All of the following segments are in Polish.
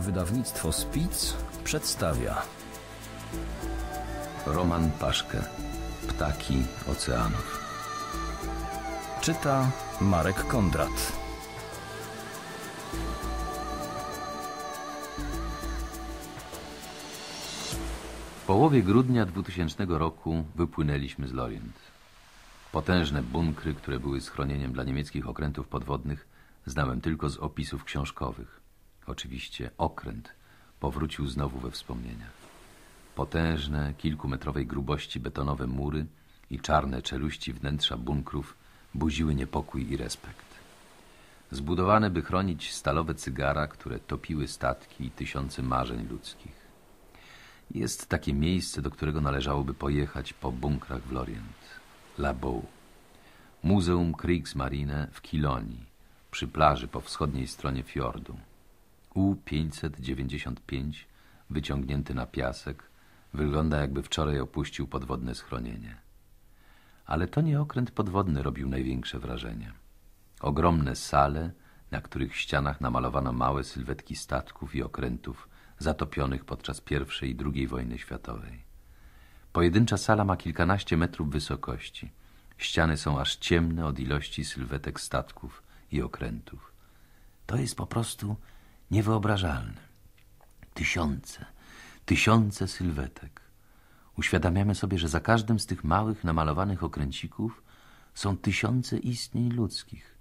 Wydawnictwo Spic przedstawia Roman Paszkę Ptaki Oceanów Czyta Marek Kondrat W połowie grudnia 2000 roku wypłynęliśmy z Lorient. Potężne bunkry, które były schronieniem dla niemieckich okrętów podwodnych, znałem tylko z opisów książkowych. Oczywiście okręt powrócił znowu we wspomnieniach. Potężne, kilkumetrowej grubości betonowe mury i czarne czeluści wnętrza bunkrów budziły niepokój i respekt. Zbudowane, by chronić stalowe cygara, które topiły statki i tysiące marzeń ludzkich. Jest takie miejsce, do którego należałoby pojechać po bunkrach w Lorient. La Beau. Muzeum Kriegsmarine w Kilonii, przy plaży po wschodniej stronie fiordu. U-595, wyciągnięty na piasek, wygląda jakby wczoraj opuścił podwodne schronienie. Ale to nie okręt podwodny robił największe wrażenie. Ogromne sale, na których ścianach namalowano małe sylwetki statków i okrętów zatopionych podczas I i II wojny światowej. Pojedyncza sala ma kilkanaście metrów wysokości. Ściany są aż ciemne od ilości sylwetek statków i okrętów. To jest po prostu niewyobrażalne. Tysiące, tysiące sylwetek. Uświadamiamy sobie, że za każdym z tych małych, namalowanych okręcików są tysiące istnień ludzkich,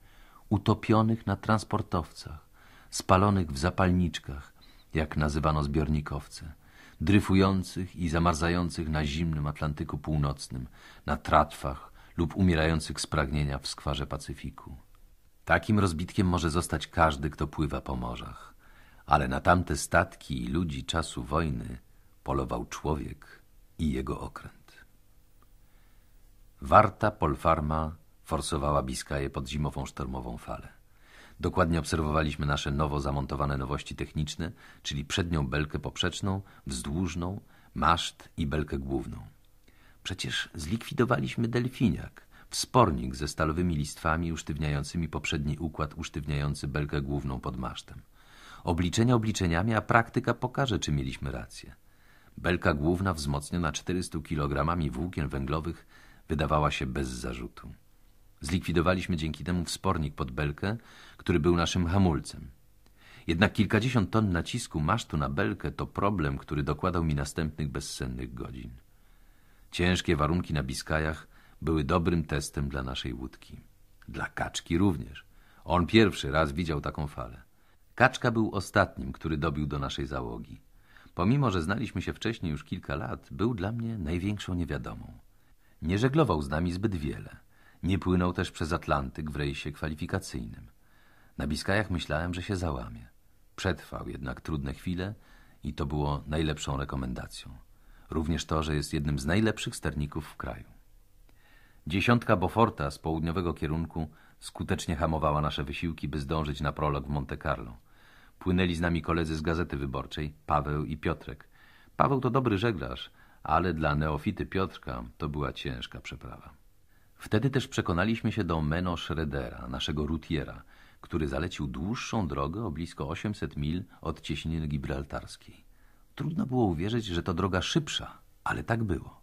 utopionych na transportowcach, spalonych w zapalniczkach, jak nazywano zbiornikowce, dryfujących i zamarzających na zimnym Atlantyku Północnym, na tratwach lub umierających z pragnienia w skwarze Pacyfiku. Takim rozbitkiem może zostać każdy, kto pływa po morzach. Ale na tamte statki i ludzi czasu wojny polował człowiek i jego okręt. Warta Polfarma forsowała Biskaję pod zimową sztormową falę. Dokładnie obserwowaliśmy nasze nowo zamontowane nowości techniczne, czyli przednią belkę poprzeczną, wzdłużną, maszt i belkę główną. Przecież zlikwidowaliśmy delfiniak, wspornik ze stalowymi listwami usztywniającymi poprzedni układ usztywniający belkę główną pod masztem. Obliczenia obliczeniami, a praktyka pokaże, czy mieliśmy rację. Belka główna wzmocniona 400 kg włókien węglowych wydawała się bez zarzutu. Zlikwidowaliśmy dzięki temu wspornik pod belkę, który był naszym hamulcem. Jednak kilkadziesiąt ton nacisku masztu na belkę to problem, który dokładał mi następnych bezsennych godzin. Ciężkie warunki na Biskajach były dobrym testem dla naszej łódki. Dla kaczki również. On pierwszy raz widział taką falę. Kaczka był ostatnim, który dobił do naszej załogi. Pomimo, że znaliśmy się wcześniej już kilka lat, był dla mnie największą niewiadomą. Nie żeglował z nami zbyt wiele. Nie płynął też przez Atlantyk w rejsie kwalifikacyjnym. Na Biskajach myślałem, że się załamie. Przetrwał jednak trudne chwile i to było najlepszą rekomendacją. Również to, że jest jednym z najlepszych sterników w kraju. Dziesiątka Boforta z południowego kierunku skutecznie hamowała nasze wysiłki, by zdążyć na prolog w Monte Carlo. Płynęli z nami koledzy z Gazety Wyborczej, Paweł i Piotrek. Paweł to dobry żeglarz, ale dla neofity Piotrka to była ciężka przeprawa. Wtedy też przekonaliśmy się do Meno Schroedera, naszego rutiera, który zalecił dłuższą drogę o blisko 800 mil od cieśniny gibraltarskiej. Trudno było uwierzyć, że to droga szybsza, ale tak było.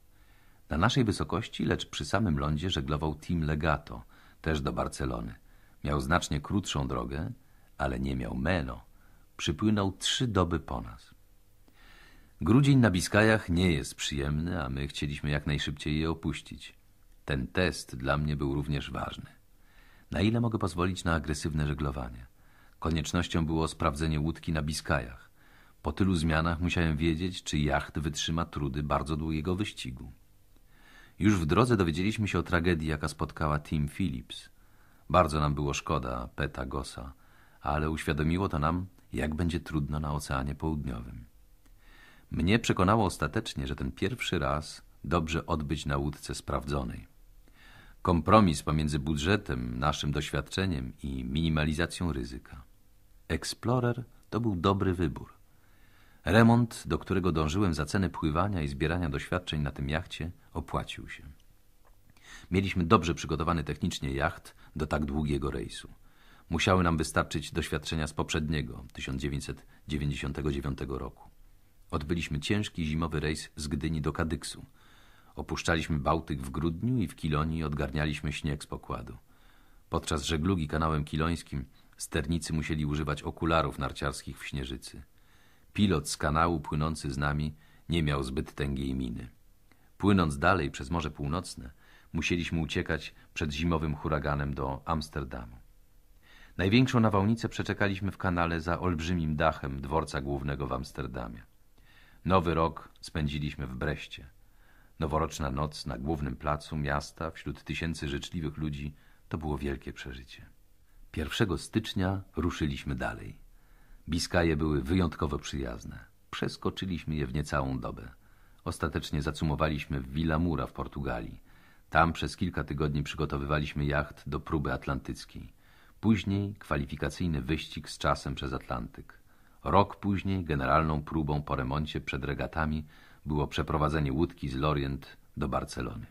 Na naszej wysokości, lecz przy samym lądzie żeglował Team Legato, też do Barcelony. Miał znacznie krótszą drogę, ale nie miał Meno. Przypłynął trzy doby po nas. Grudzień na Biskajach nie jest przyjemny, a my chcieliśmy jak najszybciej je opuścić. Ten test dla mnie był również ważny. Na ile mogę pozwolić na agresywne żeglowanie? Koniecznością było sprawdzenie łódki na Biskajach. Po tylu zmianach musiałem wiedzieć, czy jacht wytrzyma trudy bardzo długiego wyścigu. Już w drodze dowiedzieliśmy się o tragedii, jaka spotkała Tim Phillips. Bardzo nam było szkoda Peta Gossa, ale uświadomiło to nam, jak będzie trudno na Oceanie Południowym. Mnie przekonało ostatecznie, że ten pierwszy raz dobrze odbyć na łódce sprawdzonej. Kompromis pomiędzy budżetem, naszym doświadczeniem i minimalizacją ryzyka. Explorer to był dobry wybór. Remont, do którego dążyłem za cenę pływania i zbierania doświadczeń na tym jachcie, opłacił się. Mieliśmy dobrze przygotowany technicznie jacht do tak długiego rejsu. Musiały nam wystarczyć doświadczenia z poprzedniego, 1999 roku. Odbyliśmy ciężki zimowy rejs z Gdyni do Kadyksu. Opuszczaliśmy Bałtyk w grudniu i w Kilonii odgarnialiśmy śnieg z pokładu. Podczas żeglugi kanałem kilońskim sternicy musieli używać okularów narciarskich w Śnieżycy. Pilot z kanału płynący z nami nie miał zbyt tęgiej miny. Płynąc dalej przez Morze Północne, musieliśmy uciekać przed zimowym huraganem do Amsterdamu. Największą nawałnicę przeczekaliśmy w kanale za olbrzymim dachem dworca głównego w Amsterdamie. Nowy rok spędziliśmy w Breście. Noworoczna noc na głównym placu miasta wśród tysięcy życzliwych ludzi to było wielkie przeżycie. 1 stycznia ruszyliśmy dalej. Biskaje były wyjątkowo przyjazne. Przeskoczyliśmy je w niecałą dobę. Ostatecznie zacumowaliśmy w Villamura w Portugalii. Tam przez kilka tygodni przygotowywaliśmy jacht do próby atlantyckiej. Później kwalifikacyjny wyścig z czasem przez Atlantyk. Rok później generalną próbą po remoncie przed regatami było przeprowadzenie łódki z Lorient do Barcelony.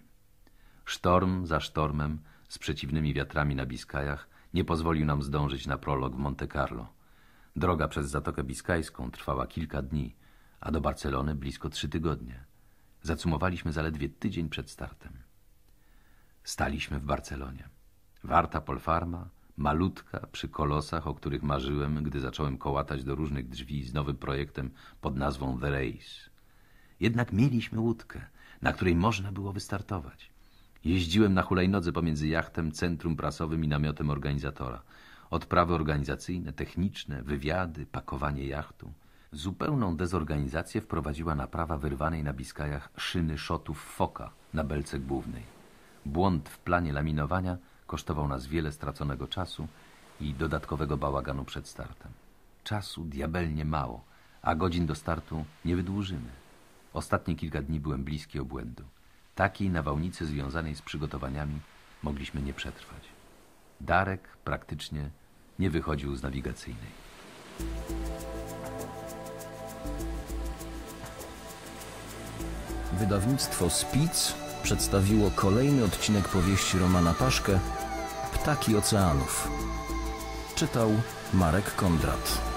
Sztorm za sztormem, z przeciwnymi wiatrami na Biskajach, nie pozwolił nam zdążyć na prolog w Monte Carlo. Droga przez Zatokę Biskajską trwała kilka dni, a do Barcelony blisko trzy tygodnie. Zacumowaliśmy zaledwie tydzień przed startem. Staliśmy w Barcelonie. Warta Polfarma, malutka, przy kolosach, o których marzyłem, gdy zacząłem kołatać do różnych drzwi z nowym projektem pod nazwą The Race. Jednak mieliśmy łódkę, na której można było wystartować. Jeździłem na hulajnodze pomiędzy jachtem, centrum prasowym i namiotem organizatora. Odprawy organizacyjne, techniczne, wywiady, pakowanie jachtu. Zupełną dezorganizację wprowadziła naprawa wyrwanej na Biskajach szyny szotów Foka na belce głównej. Błąd w planie laminowania kosztował nas wiele straconego czasu i dodatkowego bałaganu przed startem. Czasu diabelnie mało, a godzin do startu nie wydłużymy. Ostatnie kilka dni byłem bliski obłędu. Takiej nawałnicy związanej z przygotowaniami mogliśmy nie przetrwać. Darek praktycznie nie wychodził z nawigacyjnej. Wydawnictwo Spic przedstawiło kolejny odcinek powieści Romana Paszkę Ptaki Oceanów. Czytał Marek Kondrat.